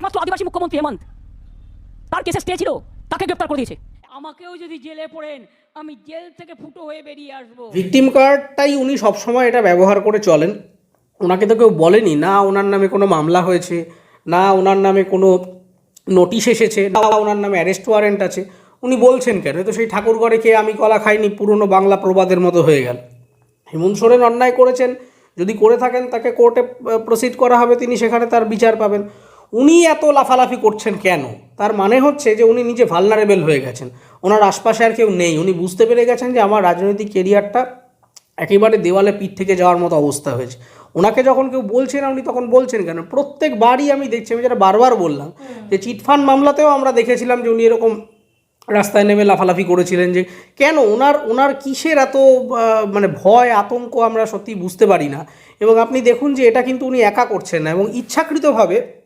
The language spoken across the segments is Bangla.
একমাত্র আদিবাসী মুখ্যমন্ত্রী হেমন্ত। তার কেসে স্টে ছিল তাকে গ্রেপ্তার করে দিয়েছে। আমাকেও যদি জেলে পড়েন আমি জেল থেকে ফুটো হয়ে বেরিয়ে আসব। ভিকটিম কার্ডটাই উনি সবসময় এটা ব্যবহার করে চলেন। ওনাকে তো কেউ বলেনি না ওনার নামে কোনো মামলা হয়েছে না ওনার নামে কোনো নোটিশ এসেছে না ওনার নামে অ্যারেস্ট ওয়ারেন্ট আছে। উনি বলছেন কেন? তো সেই ঠাকুরঘরে খেয়ে আমি কলা খাইনি পুরনো বাংলা প্রবাদের মতো হয়ে গেল। হেমন্ত সোরেন অন্যায় করেছেন যদি করে থাকেন তাকে কোর্টে প্রসিড করা হবে তিনি সেখানে তার বিচার পাবেন। উনি এত লাফালাফি করছেন কেন? তার মানে হচ্ছে যে উনি নিজে ভালনারেবল হয়ে গেছেন। ওনার আশপাশে আর কেউ নেই। উনি বুঝতে পেরে গেছেন যে আমার রাজনৈতিক কেরিয়ারটা একেবারে দেওয়ালে পিঠ থেকে যাওয়ার মতো অবস্থা হয়েছে। ওনাকে যখন কেউ বলছে না উনি তখন বলছেন কেন? প্রত্যেকবারই আমি দেখছি আমি যেটা বারবার বললাম যে চিটফান্ড মামলাতেও আমরা দেখেছিলাম যে উনি এরকম রাস্তায় নেমে লাফালাফি করেছিলেন যে কেন? ওনার ওনার কিসের এত মানে ভয় আতঙ্ক আমরা সত্যি বুঝতে পারি না। এবং আপনি দেখুন যে এটা কিন্তু উনি একা করছেন না। এবং ইচ্ছাকৃতভাবে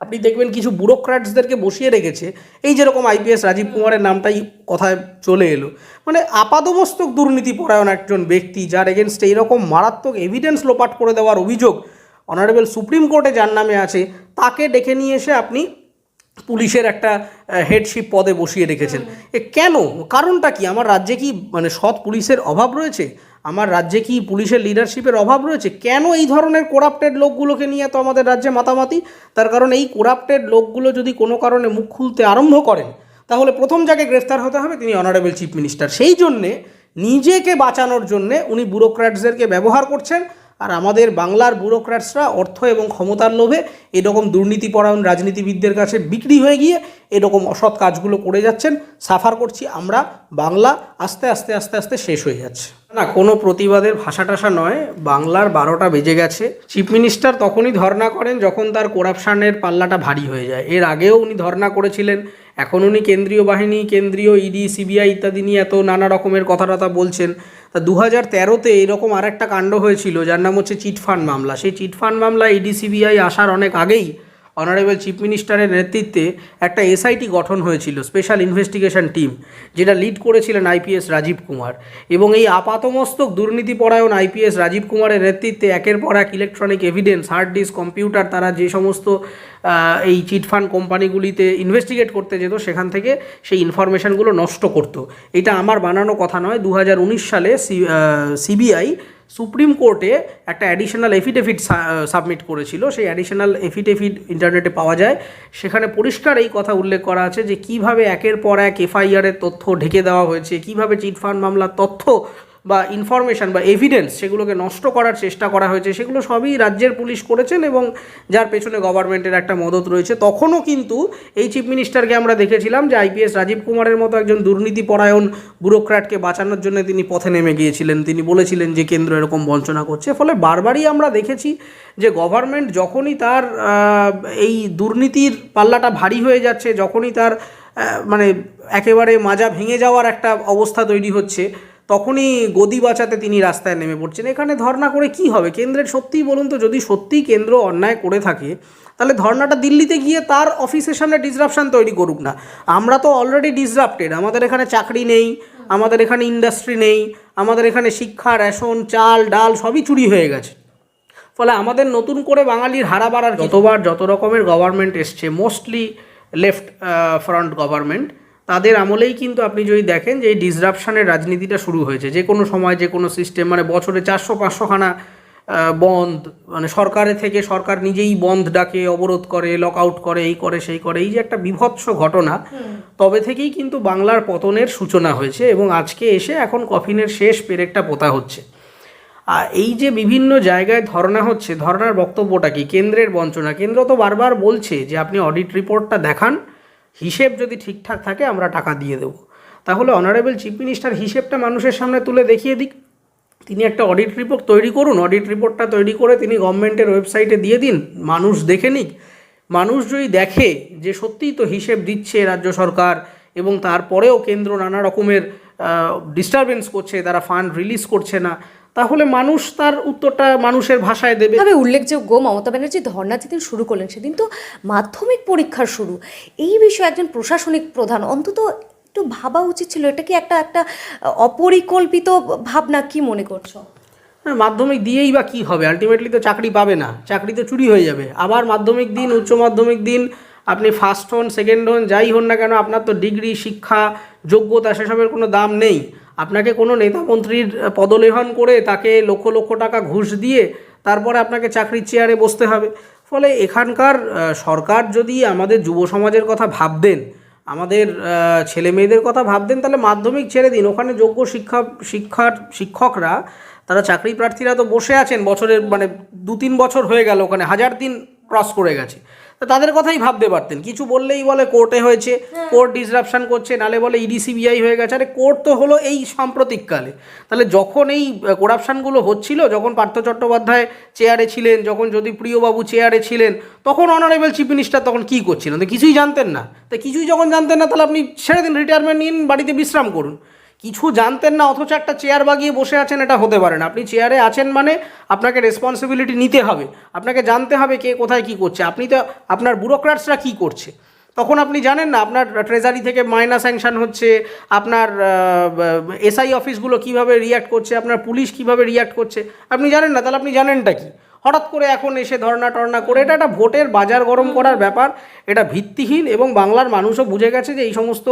আপনি দেখবেন কিছু ব্যুরোক্র্যাটসদেরকে বসিয়ে রেখেছে। এই যেরকম আইপিএস রাজীব কুমারের নামটাই কথায় চলে এলো। মানে আপাদমস্তক দুর্নীতিপরায়ণ একজন ব্যক্তি যার এগেনস্টে এইরকম মারাত্মক এভিডেন্স লোপাট করে দেওয়ার অভিযোগ অনারেবল সুপ্রিম কোর্টে যার নামে আছে, তাকে ডেকে নিয়ে এসে আপনি পুলিশের একটা হেডশিপ পদে বসিয়ে রেখেছেন। এ কেন? কারণটা কি? আমার রাজ্যে কি মানে সৎ পুলিশের অভাব রয়েছে? আমার রাজ্যে কি পুলিশের লিডারশিপের অভাব রয়েছে? কেন এই ধরনের কোরাপ্টেড লোকগুলোকে নিয়ে তো আমাদের রাজ্যে মাতামাতি? তার কারণ এই কোরাপ্টেড লোকগুলো যদি কোনো কারণে মুখ খুলতে আরম্ভ করেন তাহলে প্রথম যাকে গ্রেফতার হতে হবে তিনি অনারেবল চিফ মিনিস্টার সেই জন্যে নিজেকে বাঁচানোর জন্যে উনি ব্যুরোক্র্যাটসদেরকে ব্যবহার করছেন। আর আমাদের বাংলার ব্যুরোক্র্যাটসরা অর্থ এবং ক্ষমতার লোভে এরকম দুর্নীতিপরায়ণ রাজনীতিবিদদের কাছে বিক্রি হয়ে গিয়ে এরকম অসৎ কাজগুলো করে যাচ্ছেন। সাফার করছি আমরা। বাংলা আস্তে আস্তে আস্তে আস্তে শেষ হয়ে যাচ্ছে। না, কোনো প্রতিবাদের ভাষা টাষা নয়। বাংলার বারোটা বেজে গেছে। চিফ মিনিস্টার তখনই ধর্ণা করেন যখন তার করাপশানের পাল্লাটা ভারী হয়ে যায়। এর আগেও উনি ধর্ণা করেছিলেন। এখন উনি কেন্দ্রীয় বাহিনী, কেন্দ্রীয় ইডি সিবিআই ইত্যাদি নিয়ে এত নানা রকমের কথাটা বলছেন। তা দু হাজার তেরোতে এরকম আর একটা কাণ্ড হয়েছিল, যার নাম হচ্ছে চিটফান্ড মামলা। সেই চিটফান্ড মামলা ইডি সিবিআই আসার অনেক আগেই অনারেবল চিফ মিনিস্টারের নেতৃত্বে একটা এসআইটি গঠন হয়েছিল স্পেশাল ইনভেস্টিগেশন টিম যেটা লিড করেছিলেন আইপিএস রাজীব কুমার। এবং এই আপাতমস্তক দুর্নীতিপরায়ণ আইপিএস রাজীব কুমারের নেতৃত্বে একের পর এক electronic evidence hard disk computer তারা যে সমস্ত এই চিটফান্ড কোম্পানিগুলিতে ইনভেস্টিগেট করতে যেত, সেখান থেকে সেই ইনফরমেশনগুলো নষ্ট করতো। এটা আমার বানানো কথা নয় দু সালে সিবিআই সুপ্রিম কোর্টে একটা অ্যাডিশনাল এফিডেভিট সাবমিট করেছিল। সেই অ্যাডিশনাল এফিডেভিট ইন্টারনেটে পাওয়া যায়। সেখানে পরিষ্কার এই কথা উল্লেখ করা আছে যে কীভাবে একের পর এক এফআইআরের তথ্য ঢেকে দেওয়া হয়েছে, কীভাবে চিটফান্ড মামলার তথ্য বা ইনফরমেশন বা এভিডেন্স সেগুলোকে নষ্ট করার চেষ্টা করা হয়েছে, সেগুলো সবই রাজ্যের পুলিশ করেছেন এবং যার পেছনে গভর্নমেন্টের একটা মদত রয়েছে। তখনও কিন্তু এই চিফ মিনিস্টারকে আমরা দেখেছিলাম যে আইপিএস রাজীব কুমারের মতো একজন দুর্নীতিপরায়ণ ব্যুরোক্র্যাটকে বাঁচানোর জন্য তিনি পথে নেমে গিয়েছিলেন। তিনি বলেছিলেন যে কেন্দ্র এরকম বঞ্চনা করছে, ফলে বারবারই আমরা দেখেছি যে গভর্নমেন্ট যখনই তার এই দুর্নীতির পাল্লাটা ভারী হয়ে যাচ্ছে, যখনই তার মানে একেবারে মাজা ভেঙে যাওয়ার একটা অবস্থা তৈরি হচ্ছে তখনই গদি বাঁচাতে তিনি রাস্তায় নেমে পড়ছেন। এখানে ধর্ণা করে কি হবে? কেন্দ্রের সত্যিই বলুন তো, যদি সত্যিই কেন্দ্র অন্যায় করে থাকে, তাহলে ধর্নাটা দিল্লিতে গিয়ে তার অফিসের সামনে ডিসরাপশন তৈরি করুক না। আমরা তো অলরেডি ডিসরাপ্টেড আমাদের এখানে চাকরি নেই, আমাদের এখানে ইন্ডাস্ট্রি নেই, আমাদের এখানে শিক্ষা রেশন চাল, ডাল সবই চুরি হয়ে গেছে। ফলে আমাদের নতুন করে বাঙালির হারা বাড়ার যতবার যত রকমের গভর্নমেন্ট এসছে মোস্টলি লেফট ফ্রন্ট গভর্নমেন্ট তাদের আমলেই কিন্তু আপনি যদি দেখেন যে এই ডিসরাপশানের রাজনীতিটা শুরু হয়েছে যে কোনো সময় যে কোনো সিস্টেম মানে বছরে চারশো পাঁচশোখানা বন্ধ মানে সরকারের থেকে সরকার নিজেই বন্ধ ডাকে অবরোধ করে লক আউট করে এই করে সেই করে এই যে একটা বিভৎস ঘটনা। তবে থেকেই কিন্তু বাংলার পতনের সূচনা হয়েছে এবং আজকে এসে এখন কফিনের শেষ পেরেকটা পোতা হচ্ছে। আর এই যে বিভিন্ন জায়গায় ধর্ণা হচ্ছে ধর্নার বক্তব্যটা কি? কেন্দ্রের বঞ্চনা। কেন্দ্র তো বারবার বলছে যে আপনি অডিট রিপোর্টটা দেখান হিসেব যদি ঠিকঠাক থাকে, আমরা টাকা দিয়ে দেবো। তাহলে অনারেবল চিফ মিনিস্টার হিসেবটা মানুষের সামনে তুলে দেখিয়ে দিক। তিনি একটা অডিট রিপোর্ট তৈরি করুন। অডিট রিপোর্টটা তৈরি করে তিনি গভর্নমেন্টের ওয়েবসাইটে দিয়ে দিন। মানুষ দেখে নিক। মানুষ যদি দেখে যে সত্যিই তো হিসেব দিচ্ছে রাজ্য সরকার এবং তারপরেও কেন্দ্র নানা রকমের ডিস্টারবেন্স করছে, তারা ফান্ড রিলিজ করছে না তাহলে মানুষ তার উত্তরটা মানুষের ভাষায় দেবে। তবে উল্লেখযোগ্য মমতা ব্যানার্জি ধর্ণা যেদিন শুরু করলেন সেদিন তো মাধ্যমিক পরীক্ষার শুরু। এই বিষয়ে একজন প্রশাসনিক প্রধান অন্তত একটু ভাবা উচিত ছিল এটা কি একটা একটা অপরিকল্পিত ভাবনা কি মনে করছ? মাধ্যমিক দিয়েই বা কী হবে? আলটিমেটলি তো চাকরি পাবে না চাকরি তো চুরি হয়ে যাবে। আবার মাধ্যমিক দিন উচ্চ মাধ্যমিক দিন আপনি ফার্স্ট হন সেকেন্ড হন যাই হন না কেন আপনার তো ডিগ্রি শিক্ষা যোগ্যতা সেসবের কোনো দাম নেই। আপনাকে কোনো নেতা মন্ত্রীর পদলেহন করে তাকে লক্ষ লক্ষ টাকা ঘুষ দিয়ে তারপরে আপনাকে চাকরির চেয়ারে বসতে হবে। ফলে এখানকার সরকার যদি আমাদের যুব সমাজের কথা ভাবতেন, আমাদের ছেলে মেয়েদের কথা ভাবতেন, তাহলে মাধ্যমিক ছেড়ে দিন। ওখানে যোগ্য শিক্ষা, শিক্ষার শিক্ষকরা, তারা চাকরি প্রার্থীরা তো বসে আছেন, বছরের মানে দু তিন বছর হয়ে গেল, ওখানে হাজার দিন ক্রস করে গেছে। তাদের কথাই ভাবতে পারতেন। কিছু বললেই বলে কোর্টে হয়েছে কোর্ট ডিসরাপশন করছে নালে বলে ইডি সিবিআই হয়ে গেছে। আরে কোর্ট তো হলো এই সাম্প্রতিককালে। তাহলে যখন এই করাপশানগুলো হচ্ছিল যখন পার্থ চট্টোপাধ্যায় চেয়ারে ছিলেন যখন জ্যোতিপ্রিয়বাবু চেয়ারে ছিলেন তখন অনারেবল চিফ মিনিস্টার তখন কী করছিলেন? তো কিছুই জানতেন না। তো কিছুই যখন জানতেন না তাহলে আপনি ছেড়ে দিন রিটায়ারমেন্ট নিন বাড়িতে বিশ্রাম করুন। কিছু জানতেন না, অথচ একটা চেয়ার বাগিয়ে বসে আছেন, এটা হতে পারে না। আপনি চেয়ারে আছেন মানে আপনাকে রেসপন্সিবিলিটি নিতে হবে। আপনাকে জানতে হবে কে কোথায় কি করছে। আপনি তো, আপনার ব্যুরোক্রাটসরা কি করছে? তখন আপনি জানেন না, আপনার ট্রেজারি থেকে মাইনা স্যাংশন হচ্ছে, আপনার এসআই অফিসগুলো কীভাবে রিয়াক্ট করছে, আপনার পুলিশ কীভাবে রিয়াক্ট করছে। আপনি জানেন না, তাহলে আপনি জানেনটা কি? হঠাৎ করে এখন এসে ধর্না টর্না করে, এটা একটা ভোটের বাজার গরম করার ব্যাপার, এটা ভিত্তিহীন এবং বাংলার মানুষও বুঝে গেছে যে এই সমস্ত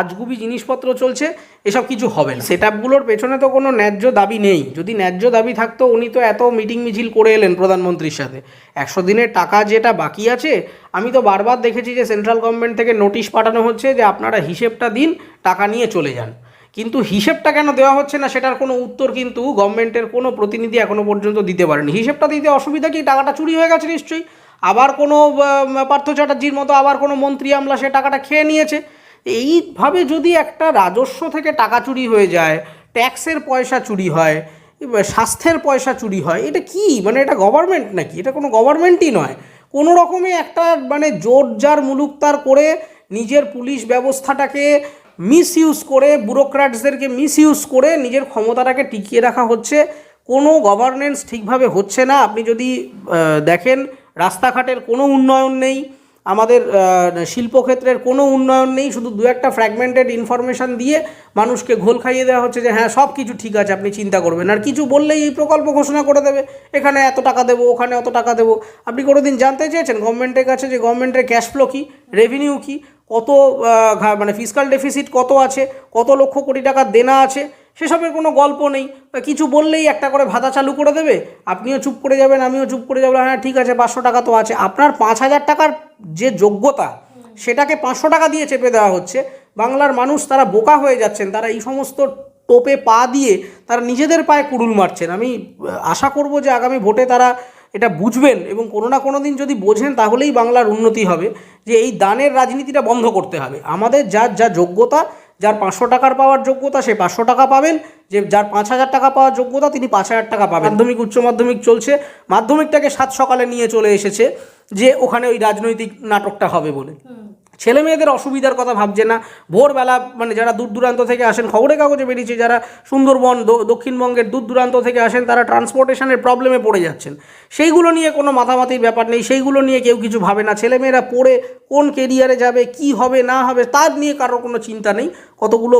আজগুবি জিনিসপত্র চলছে, এসব কিছু হবে না। সেট আপগুলোর পেছনে তো কোনো ন্যায্য দাবি নেই। যদি ন্যায্য দাবি থাকতো, উনি তো এত মিটিং মিছিল করে এলেন প্রধানমন্ত্রীর সাথে। একশো দিনের টাকা যেটা বাকি আছে, আমি তো বারবার দেখেছি যে সেন্ট্রাল গভর্নমেন্ট থেকে নোটিশ পাঠানো হচ্ছে যে আপনারা হিসেবটা দিন, টাকা নিয়ে চলে যান। কিন্তু হিসেবটা কেন দেওয়া হচ্ছে না সেটার কোনো উত্তর কিন্তু গভর্নমেন্টের কোনো প্রতিনিধি এখনও পর্যন্ত দিতে পারেনি। হিসেবটা দিতে অসুবিধা কি? টাকাটা চুরি হয়ে গেছে নিশ্চয়ই। আবার কোনো পার্থ চ্যাটার্জির মতো আবার কোনো মন্ত্রী আমলা সে টাকাটা খেয়ে নিয়েছে। এইভাবে যদি একটা রাজস্ব থেকে টাকা চুরি হয়ে যায়, ট্যাক্সের পয়সা চুরি হয় স্বাস্থ্যের পয়সা চুরি হয়, এটা কি? মানে এটা গভর্নমেন্ট নাকি? এটা কোনো গভর্নমেন্টই নয়। কোনো রকমে একটা মানে জোর জার মুলুকতার করে নিজের পুলিশ ব্যবস্থাটাকে মিস ইউজ করে, ব্যুরোক্র্যাটসদেরকে মিস ইউজ করে নিজের ক্ষমতাটাকে টিকিয়ে রাখা হচ্ছে। কোনো গভর্নেন্স ঠিকভাবে হচ্ছে না। আপনি যদি দেখেন, রাস্তাঘাটের কোনো উন্নয়ন নেই। আমাদের শিল্পক্ষেত্রের কোনো উন্নয়ন নেই, শুধু দু একটা ফ্র্যাগমেন্টেড ইনফরমেশান দিয়ে মানুষকে ঘোল খাইয়ে দেওয়া হচ্ছে যে হ্যাঁ সব কিছু ঠিক আছে, আপনি চিন্তা করবেন। আর কিছু বললেই এই প্রকল্প ঘোষণা করে দেবে, এখানে এত টাকা দেবো, ওখানে অত টাকা দেবো। আপনি কোনো দিন জানতে চেয়েছেন গভর্নমেন্টের কাছে যে গভর্নমেন্টের ক্যাশ ফ্লো কী রেভিনিউ কী, কত মানে ফিসকাল ডেফিসিট কত আছে, কত লক্ষ কোটি টাকার দেনা আছে? সেসবের কোনো গল্প নেই। কিছু বললেই একটা করে ভাতা চালু করে দেবে। আপনিও চুপ করে যাবেন, আমিও চুপ করে যাব। হ্যাঁ ঠিক আছে, পাঁচশো টাকা তো আছে। আপনার পাঁচ হাজার টাকার যে যোগ্যতা, সেটাকে পাঁচশো টাকা দিয়ে চেপে দেওয়া হচ্ছে। বাংলার মানুষ তারা বোকা হয়ে যাচ্ছেন। তারা এই সমস্ত টোপে পা দিয়ে তারা নিজেদের পায়ে কুড়ুল মারছেন। আমি আশা করব যে আগামী ভোটে তারা এটা বুঝবেন এবং কোনো না কোনো দিন যদি বোঝেন, তাহলেই বাংলার উন্নতি হবে। যে এই দানের রাজনীতিটা বন্ধ করতে হবে। আমাদের যার যা যোগ্যতা যার পাঁচশো টাকার পাওয়ার যোগ্যতা, সে পাঁচশো টাকা পাবেন। যে যার পাঁচ হাজার টাকা পাওয়ার যোগ্যতা, তিনি পাঁচ হাজার টাকা পাবেন। মাধ্যমিক, উচ্চ মাধ্যমিক চলছে। মাধ্যমিকটাকে সাত সকালে নিয়ে চলে এসেছে যে ওখানে ওই রাজনৈতিক নাটকটা হবে বলে। ছেলে মেয়েদের অসুবিধার কথা ভাবছে না। ভোরবেলা মানে যারা দূর দূরান্ত থেকে আসেন, খবরের কাগজে বেরিয়েছে, যারা সুন্দরবন দক্ষিণবঙ্গের দূর দূরান্ত থেকে আসেন, তারা ট্রান্সপোর্টেশনের প্রবলেমে পড়ে যাচ্ছেন। সেইগুলো নিয়ে কোনো মাথামাতির ব্যাপার নেই, সেইগুলো নিয়ে কেউ কিছু ভাবে না। ছেলেমেয়েরা পড়ে কোন কেরিয়ারে যাবে, কি হবে, না হবে, তার নিয়ে কারোর কোনো চিন্তা নেই। কতগুলো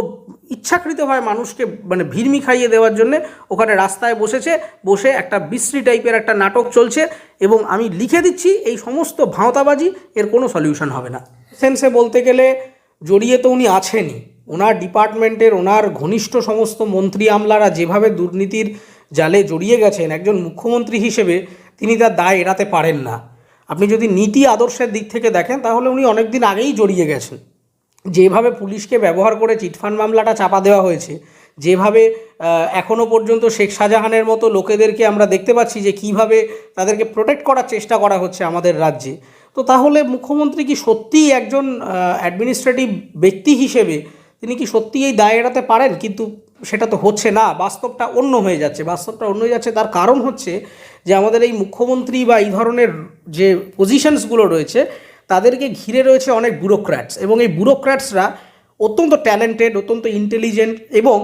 ইচ্ছাকৃতভাবে মানুষকে মানে ভিড়মি খাইয়ে দেওয়ার জন্য ওখানে রাস্তায় বসেছে, বসে একটা বিশ্রী টাইপের একটা নাটক চলছে এবং আমি লিখে দিচ্ছি, এই সমস্ত ভাঁওতাবাজি এর কোনো সলিউশন হবে না। সেন্সে বলতে গেলে জড়িয়ে তো উনি আছেনই। ওনার ডিপার্টমেন্টের ওনার ঘনিষ্ঠ সমস্ত মন্ত্রী আমলারা যেভাবে দুর্নীতির জালে জড়িয়ে গেছেন একজন মুখ্যমন্ত্রী হিসেবে তিনি তার দায় এড়াতে পারেন না। আপনি যদি নীতি আদর্শের দিক থেকে দেখেন তাহলে উনি অনেক দিন আগেই জড়িয়ে গেছেন। যেভাবে পুলিশকে ব্যবহার করে চিটফান্ড মামলাটা চাপা দেওয়া হয়েছে যেভাবে আহ, এখনও পর্যন্ত শেখ শাহজাহানের মতো লোকেদেরকে আমরা দেখতে পাচ্ছি যে কীভাবে তাদেরকে প্রোটেক্ট করার চেষ্টা করা হচ্ছে আমাদের রাজ্যে তো তাহলে মুখ্যমন্ত্রী কি সত্যিই একজন অ্যাডমিনিস্ট্রেটিভ ব্যক্তি হিসেবে তিনি কি সত্যিই এই দায় এড়াতে পারেন? কিন্তু সেটা তো হচ্ছে না, বাস্তবটা অন্য হয়ে যাচ্ছে। বাস্তবটা অন্য হয়ে যাচ্ছে, তার কারণ হচ্ছে যে আমাদের এই মুখ্যমন্ত্রী বা এই ধরনের যে পজিশনসগুলো রয়েছে, তাদেরকে ঘিরে রয়েছে অনেক ব্যুরোক্র্যাটস এবং এই ব্যুরোক্র্যাটসরা অত্যন্ত ট্যালেন্টেড অত্যন্ত ইন্টেলিজেন্ট এবং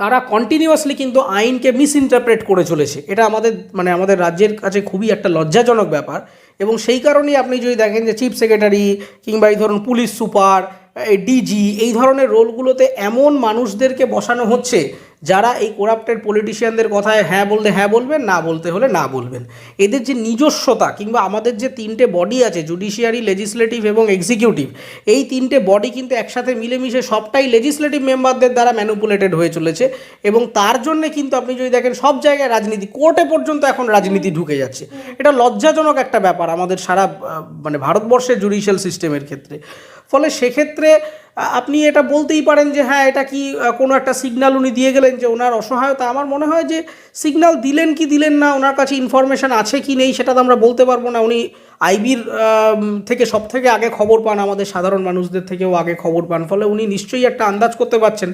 তারা কন্টিনিউয়াসলি কিন্তু আইনকে মিসইন্টারপ্রেট করে চলেছে। এটা আমাদের মানে আমাদের রাজ্যের কাছে খুবই একটা লজ্জাজনক ব্যাপার। এবং সেই কারণেই আপনি যদি দেখেন যে চিফ সেক্রেটারি কিংবা এই ধরুন পুলিশ সুপার ডিজি এই ধরনের রোলগুলোতে এমন মানুষদেরকে বসানো হচ্ছে যারা এই করাপ্টেড পলিটিশিয়ানদের কথায় হ্যাঁ বলতে হ্যাঁ বলবেন, না বলতে হলে না বলবেন। এদের যে নিজস্বতা কিংবা আমাদের যে তিনটে বডি আছে জুডিশিয়ারি লেজিসলেটিভ এবং এক্সিকিউটিভ এই তিনটে বডি কিন্তু একসাথে মিলেমিশে সবটাই লেজিসলেটিভ মেম্বারদের দ্বারা ম্যানুপুলেটেড হয়ে চলেছে এবং তার জন্যে কিন্তু আপনি যদি দেখেন, সব জায়গায় রাজনীতি, কোর্টে পর্যন্ত এখন রাজনীতি ঢুকে যাচ্ছে। এটা লজ্জাজনক একটা ব্যাপার আমাদের সারা মানে ভারতবর্ষের জুডিশিয়াল সিস্টেমের ক্ষেত্রে। ফলে সেক্ষেত্রে আপনি এটা বলতেই পারেন যে হ্যাঁ এটা কি কোনো একটা সিগন্যাল উনি দিয়ে গেলেন যে ওনার অসহায়তা। আমার মনে হয় যে সিগনাল দিলেন কি দিলেন না ওনার কাছে ইনফরমেশন আছে কি নেই সেটা তো আমরা বলতে পারব না। উনি আইবির থেকে সব থেকে আগে খবর পান আমাদের সাধারণ মানুষদের থেকেও আগে খবর পান। ফলে উনি নিশ্চয়ই একটা আন্দাজ করতে পারছেন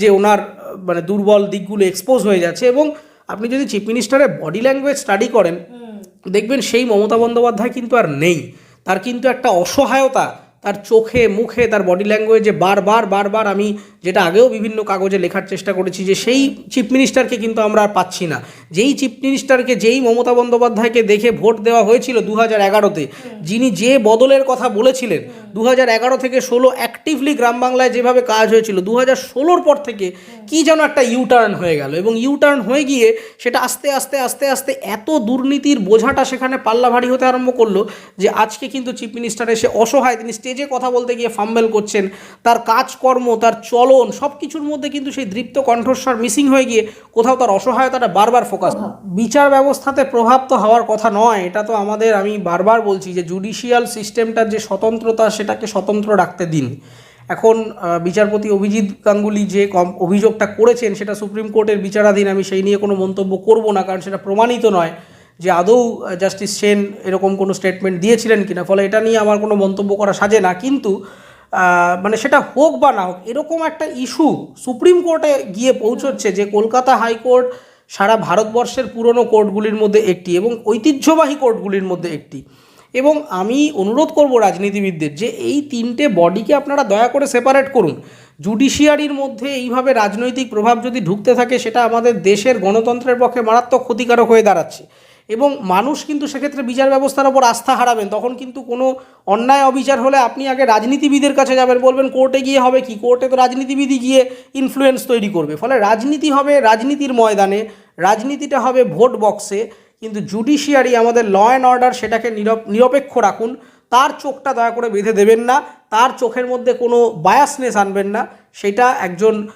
যে ওনার মানে দুর্বল দিকগুলো এক্সপোজ হয়ে যাচ্ছে এবং আপনি যদি চিফ মিনিস্টারের বডি ল্যাঙ্গুয়েজ স্টাডি করেন দেখবেন সেই মমতা বন্দ্যোপাধ্যায় কিন্তু আর নেই। তার কিন্তু একটা অসহায়তা তার চোখে, মুখে, তার বডি ল্যাঙ্গুয়েজে বারবার বারবার আমি যেটা আগেও বিভিন্ন কাগজে লেখার চেষ্টা করেছি যে সেই চিফ মিনিস্টারকে কিন্তু আমরা আর পাচ্ছি না। যেই চিফ মিনিস্টারকে যেই মমতা বন্দ্যোপাধ্যায়কে দেখে ভোট দেওয়া হয়েছিল দু হাজার এগারোতে, যিনি যে বদলের কথা বলেছিলেন দু হাজার এগারো থেকে ষোলো অ্যাক্টিভলি গ্রাম বাংলায় যেভাবে কাজ হয়েছিল দু হাজার ষোলোর পর থেকে কি যেন একটা ইউটার্ন হয়ে গেল এবং ইউটার্ন হয়ে গিয়ে সেটা আস্তে আস্তে আস্তে আস্তে এত দুর্নীতির বোঝাটা সেখানে পাল্লা ভারী হতে আরম্ভ করল যে আজকে কিন্তু চিফ মিনিস্টার এসে অসহায়, তিনি স্টেজে কথা বলতে গিয়ে ফাম্বেল করছেন তার কাজকর্ম তার চলন সব কিছুর মধ্যে কিন্তু সেই দৃপ্ত কণ্ঠস্বর মিসিং হয়ে গিয়ে কোথাও তার অসহায়তাটা বারবার ফোকাস। বিচার ব্যবস্থাতে প্রভাব তো হওয়ার কথা নয় এটা তো আমাদের আমি বারবার বলছি যে জুডিশিয়াল সিস্টেমটার যে স্বতন্ত্রতা সেটাকে স্বতন্ত্র রাখতে দিন। এখন বিচারপতি অভিজিৎ গাঙ্গুলি যে কম অভিযোগটা করেছেন সেটা সুপ্রিম কোর্টের বিচারাধীন আমি সেই নিয়ে কোনো মন্তব্য করব না কারণ সেটা প্রমাণিত নয়। যে আদৌ জাস্টিস সেন এরকম কোনো স্টেটমেন্ট দিয়েছিলেন কিনা, ফলে এটা নিয়ে আমার কোনো মন্তব্য করা সাজে না। কিন্তু মানে সেটা হোক বা না হোক, এরকম একটা ইস্যু সুপ্রিম কোর্টে গিয়ে পৌঁছচ্ছে যে কলকাতা হাইকোর্ট সারা ভারতবর্ষের পুরনো কোর্টগুলির মধ্যে একটি এবং ঐতিহ্যবাহী কোর্টগুলির মধ্যে একটি। এবং আমি অনুরোধ করব রাজনীতিবিদদের যে এই তিনটে বডিকে আপনারা দয়া করে সেপারেট করুন। জুডিশিয়ারির মধ্যে এইভাবে রাজনৈতিক প্রভাব যদি ঢুকতে থাকে, সেটা আমাদের দেশের গণতন্ত্রের পক্ষে মারাত্মক ক্ষতিকারক হয়ে দাঁড়াচ্ছে। এবং মানুষ কিন্তু সেক্ষেত্রে বিচার ব্যবস্থার ওপর আস্থা হারাবেন। তখন কিন্তু কোনো অন্যায় অবিচার হলে আপনি আগে রাজনীতিবিদের কাছে যাবেন, বলবেন কোর্টে গিয়ে হবে কি? কোর্টে তো রাজনীতিবিদই গিয়ে ইনফ্লুয়েন্স তৈরি করবে। ফলে রাজনীতি হবে রাজনীতির ময়দানে, রাজনীতিটা হবে ভোট বক্সে কিন্তু জুডিশিয়ারি আমাদের ল অ্যান্ড অর্ডার সেটাকে নিরপ- নিরপেক্ষ রাখুন। তার চোখটা দয়া করে বেঁধে দেবেন না। তার চোখের মধ্যে কোনো বায়াসনেস আনবেন না। সেটা একজন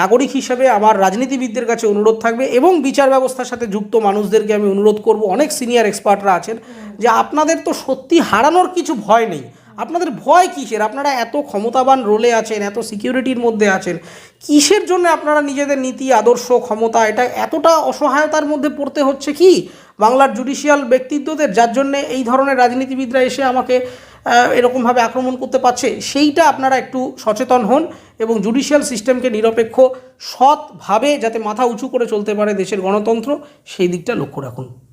নাগরিক হিসেবে আমার রাজনীতিবিদদের কাছে অনুরোধ থাকবে এবং বিচার ব্যবস্থার সাথে যুক্ত মানুষদেরকে আমি অনুরোধ করব। অনেক সিনিয়র এক্সপার্টরা আছেন যে আপনাদের তো সত্যি হারানোর কিছু ভয় নেই। আপনাদের ভয় কিসের? আপনারা এত ক্ষমতাবান রোলে আছেন, এত সিকিউরিটির মধ্যে আছেন, কিসের জন্য আপনারা নিজেদের নীতি, আদর্শ, ক্ষমতা, এটা এতটা অসহায়তার মধ্যে পড়তে হচ্ছে কি? বাংলার জুডিশিয়াল ব্যক্তিত্বদের, যার জন্য এই ধরনের রাজনীতিবিদরা এসে আমাকে এরকমভাবে আক্রমণ করতে পারছে, সেইটা আপনারা একটু সচেতন হন এবং জুডিশিয়াল সিস্টেমকে নিরপেক্ষ, সৎভাবে যাতে মাথা উঁচু করে চলতে পারে দেশের গণতন্ত্র, সেই দিকটা লক্ষ্য রাখুন।